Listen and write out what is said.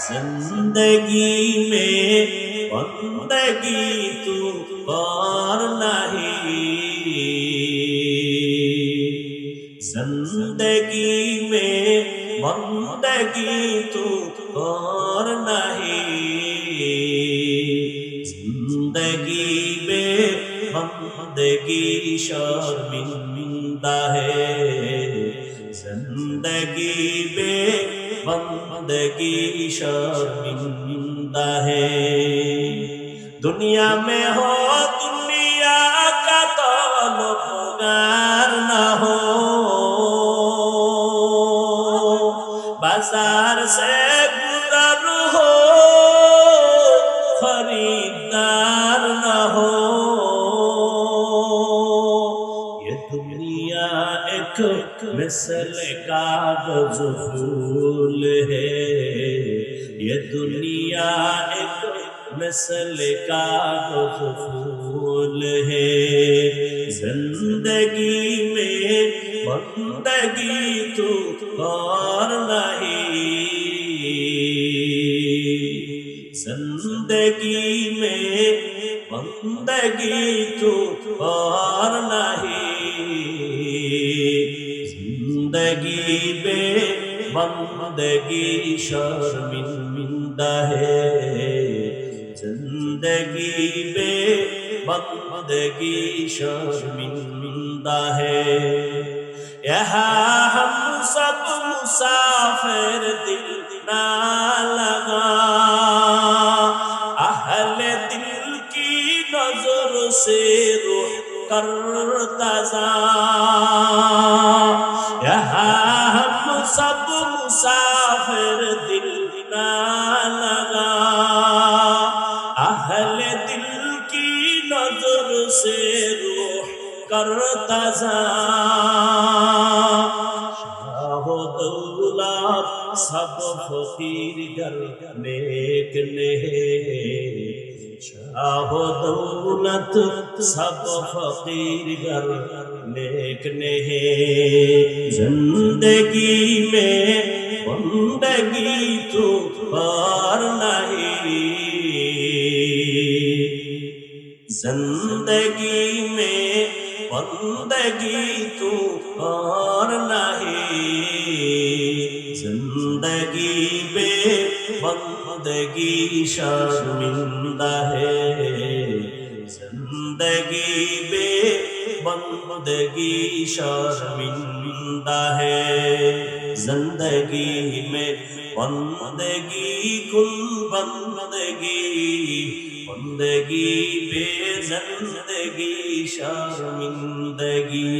जिंदगी में बंदगी तू और नहीं जिंदगी में बंदगी तू और नहीं जिंदगी में बंदगी शर्मिंदा है जिंदगी में بندگی شرمندہ ہے دنیا میں ہو دنیا کا طلبگار نہ ہو بازار سے گزر ہو خریدار दुनिया एक मिसल कागज़ फूल है। ये दुनिया एक मिसल कागज़ फूल है। ज़िंदगी में बंदगी तू और नहीं। ज़िंदगी में बंदगी तू और नहीं। জিন্দগি বে বন্দগি শর্মিন্দা হে। জিন্দগি বে বন্দগি শর্মিন্দা হে। ইহা হম সব মুসাফির দিল না লগা। আহলে দিল কি নজর সে রুহ কর তাজা से रूह करता जा शाहो दौलत सब फकीर घर नेक ने शाहो दौलत सब फकीर घर नेक ने जिंदगी में बंदगी तू पार नहीं ज़िंदगी में बंदगी तू और नहीं। ज़िंदगी में बंदगी शर्मिंदा है। ज़िंदगी में बंदगी शर्मिंदा है। ज़िंदगी में बंदगी कुल बंदगी বন্দগি বে জিন্দগি শর্মিন্দগি।